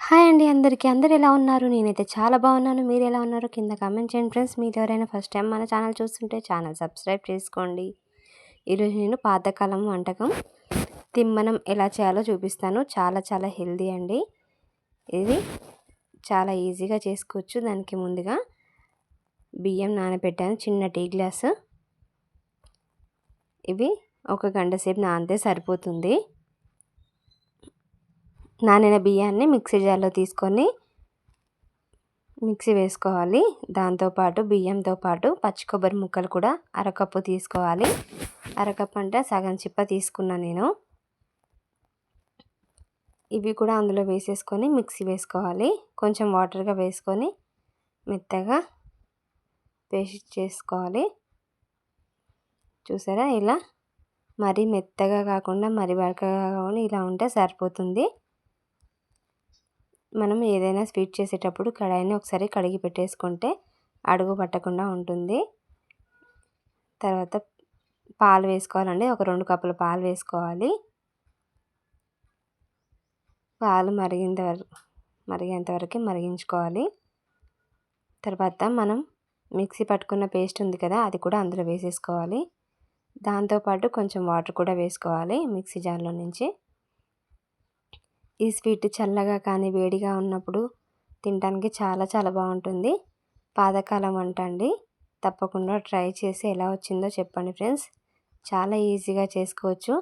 Hi అండి అందరికీ. అందరు ఎలా ఉన్నారు? నేనైతే చాలా బాగున్నాను. మీరు ఎలా ఉన్నారు కింద కామెంట్ చేయండి ఫ్రెండ్స్. మీరు ఎవరైనా ఫస్ట్ టైం మన ఛానల్ చూస్తుంటే ఛానల్ సబ్స్క్రైబ్ చేసుకోండి. ఈరోజు నేను పాతకాలం వంటకం తిమ్మనం ఎలా చేయాలో చూపిస్తాను. చాలా చాలా హెల్దీ అండి. ఇది చాలా ఈజీగా చేసుకోవచ్చు. దానికి ముందుగా బియ్యం నానబెట్టాను. చిన్న టీ గ్లాసు. ఇవి ఒక గంట సేపు నానితే సరిపోతుంది. నానిన బియ్యాన్ని మిక్సీ జార్లో తీసుకొని మిక్సీ వేసుకోవాలి. దాంతోపాటు బియ్యంతో పాటు పచ్చి కొబ్బరి ముక్కలు కూడా అరకప్పు తీసుకోవాలి. అరకప్పు అంటే సగం చిప్ప తీసుకున్నా నేను. ఇవి కూడా అందులో వేసేసుకొని మిక్సీ వేసుకోవాలి. కొంచెం వాటర్గా వేసుకొని మెత్తగా పేస్ట్ చేసుకోవాలి. చూసారా? ఇలా మరీ మెత్తగా కాకుండా మరీ బరకగా కాకుండా ఇలా ఉంటే సరిపోతుంది. మనం ఏదైనా స్వీట్ చేసేటప్పుడు కడాయిని ఒకసారి కడిగి పెట్టేసుకుంటే అడుగు పట్టకుండా ఉంటుంది. తర్వాత పాలు వేసుకోవాలండి. ఒక రెండు కప్పుల పాలు వేసుకోవాలి. పాలు మరిగింత వరకు మరిగేంత వరకు మరిగించుకోవాలి. తర్వాత మనం మిక్సీ పట్టుకున్న పేస్ట్ ఉంది కదా అది కూడా అందులో వేసేసుకోవాలి. దాంతోపాటు కొంచెం వాటర్ కూడా వేసుకోవాలి మిక్సీ జార్లో నుంచి. ఈ స్వీట్ చల్లగా కానీ వేడిగా ఉన్నప్పుడు తినడానికి చాలా చాలా బాగుంటుంది. పాతకాలం వంట అండి. తప్పకుండా ట్రై చేసి ఎలా వచ్చిందో చెప్పండి ఫ్రెండ్స్. చాలా ఈజీగా చేసుకోవచ్చు.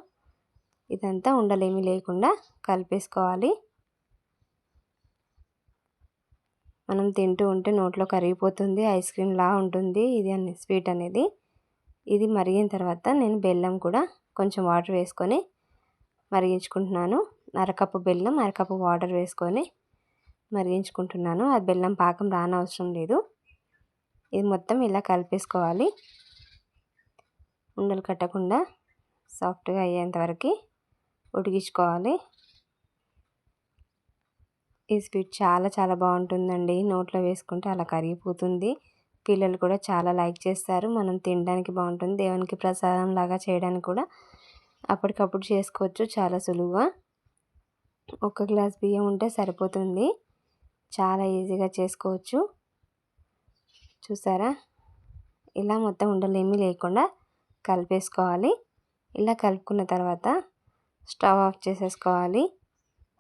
ఇదంతా ఉండలేమి లేకుండా కలిపేసుకోవాలి. మనం తింటూ ఉంటే నోట్లో కరిగిపోతుంది ఐస్ క్రీమ్లా ఉంటుంది ఇది అని స్వీట్ అనేది. ఇది మరిగిన తర్వాత నేను బెల్లం కూడా కొంచెం వాటర్ వేసుకొని మరిగించుకుంటున్నాను. అరకప్పు బెల్లం అరకప్పు వాటర్ వేసుకొని మరిగించుకుంటున్నాను. ఆ బెల్లం పాకం రానవసరం లేదు. ఇది మొత్తం ఇలా కలిపేసుకోవాలి. ఉండలు కట్టకుండా సాఫ్ట్గా అయ్యేంతవరకు ఉడికించుకోవాలి. ఈ స్వీట్ చాలా చాలా బాగుంటుందండి. నోట్లో వేసుకుంటే అలా కరిగిపోతుంది. పిల్లలు కూడా చాలా లైక్ చేస్తారు. మనం తినడానికి బాగుంటుంది. దేవునికి ప్రసాదం లాగా చేయడానికి కూడా అప్పటికప్పుడు చేసుకోవచ్చు. చాలా సులువుగా. ఒక గ్లాస్ బియ్యం ఉంటే సరిపోతుంది. చాలా ఈజీగా చేసుకోవచ్చు. చూసారా? ఇలా మొత్తం ఉండలేమీ లేకుండా కలిపేసుకోవాలి. ఇలా కలుపుకున్న తర్వాత స్టవ్ ఆఫ్ చేసేసుకోవాలి.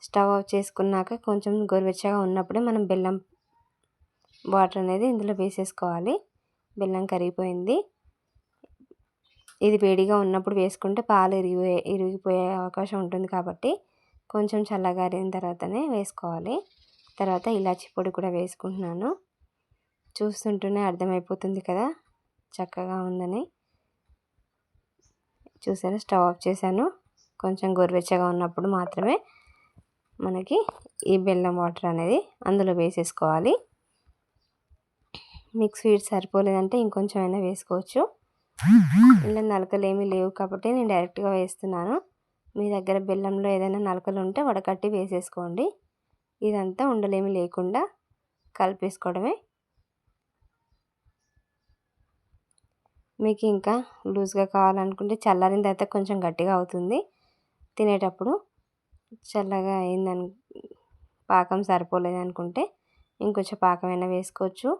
స్టవ్ ఆఫ్ చేసుకున్నాక కొంచెం గోరువెచ్చగా ఉన్నప్పుడే మనం బెల్లం వాటర్ అనేది ఇందులో వేసేసుకోవాలి. బెల్లం కరిగిపోయింది. ఇది వేడిగా ఉన్నప్పుడు వేసుకుంటే పాలు ఇరిగిపోయే ఇరిగిపోయే అవకాశం ఉంటుంది కాబట్టి కొంచెం చల్లగారిన తర్వాతనే వేసుకోవాలి. తర్వాత ఇలాచి పొడి కూడా వేసుకుంటున్నాను. చూస్తుంటేనే అర్థమైపోతుంది కదా చక్కగా ఉందని. చూసారా స్టవ్ ఆఫ్ చేశాను. కొంచెం గోరువెచ్చగా ఉన్నప్పుడు మాత్రమే మనకి ఈ బెల్లం వాటర్ అనేది అందులో వేసేసుకోవాలి. మీకు స్వీట్ సరిపోలేదంటే ఇంకొంచెం అయినా వేసుకోవచ్చు. ఇలా నలకలు ఏమీ లేవు కాబట్టి నేను డైరెక్ట్గా వేస్తున్నాను. మీ దగ్గర బెల్లంలో ఏదైనా నలకలు ఉంటే వడకట్టి వేసేసుకోండి. ఇదంతా ఉండలేమి లేకుండా కలిపేసుకోవడమే. మీకు ఇంకా లూజ్గా కావాలనుకుంటే చల్లారిన తర్వాత కొంచెం గట్టిగా అవుతుంది. తినేటప్పుడు చల్లగా అయిందని పాకం సరిపోలేదు అనుకుంటే ఇంకొంచెం పాకమైనా వేసుకోవచ్చు.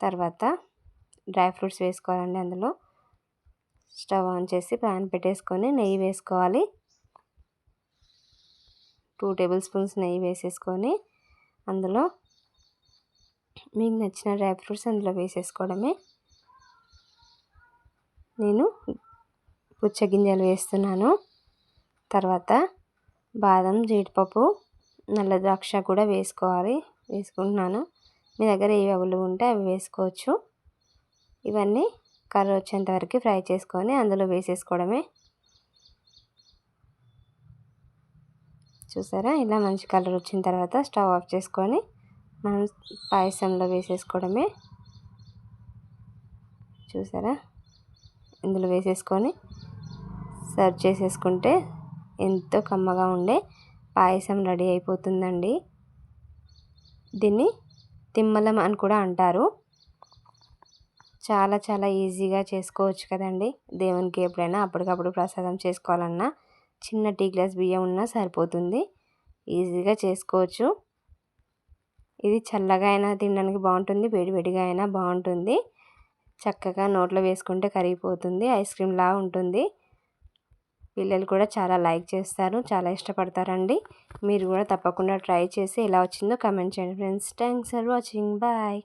తర్వాత డ్రై ఫ్రూట్స్ వేసుకోవాలండి అందులో. స్టవ్ ఆన్ చేసి ప్యాన్ పెట్టేసుకొని నెయ్యి వేసుకోవాలి. టూ టేబుల్ స్పూన్స్ నెయ్యి వేసేసుకొని అందులో మీకు నచ్చిన డ్రై ఫ్రూట్స్ అందులో వేసేసుకోవడమే. నేను పుచ్చగింజలు వేస్తున్నాను. తర్వాత బాదం జీడిపప్పు నల్ల ద్రాక్ష కూడా వేసుకోవాలి. వేసుకుంటున్నాను. మీ దగ్గర ఏ అవలు ఉంటే అవి వేసుకోవచ్చు. ఇవన్నీ కలర్ వచ్చేంత వరకు ఫ్రై చేసుకొని అందులో వేసేసుకోవడమే. చూసారా? ఇలా మంచి కలర్ వచ్చిన తర్వాత స్టవ్ ఆఫ్ చేసుకొని మనం పాయసంలో వేసేసుకోవడమే. చూసారా? ఇందులో వేసేసుకొని సర్వ్ చేసేసుకుంటే ఎంతో కమ్మగా ఉండే పాయసం రెడీ అయిపోతుందండి. దీన్ని తిమ్మలం అని కూడా అంటారు. చాలా చాలా ఈజీగా చేసుకోవచ్చు కదండి. దేవునికి ఎప్పుడైనా అప్పటికప్పుడు ప్రసాదం చేసుకోవాలన్నా చిన్న టీ గ్లాస్ బియ్యం ఉన్నా సరిపోతుంది. ఈజీగా చేసుకోవచ్చు. ఇది చల్లగా అయినా తినడానికి బాగుంటుంది వేడి వేడిగా అయినా బాగుంటుంది. చక్కగా నోట్లో వేసుకుంటే కరిగిపోతుంది ఐస్ క్రీమ్లా ఉంటుంది. పిల్లలు కూడా చాలా లైక్ చేస్తారు చాలా ఇష్టపడతారండి. మీరు కూడా తప్పకుండా ట్రై చేసి ఎలా వచ్చిందో కమెంట్ చేయండి friends. Thanks for watching. Bye.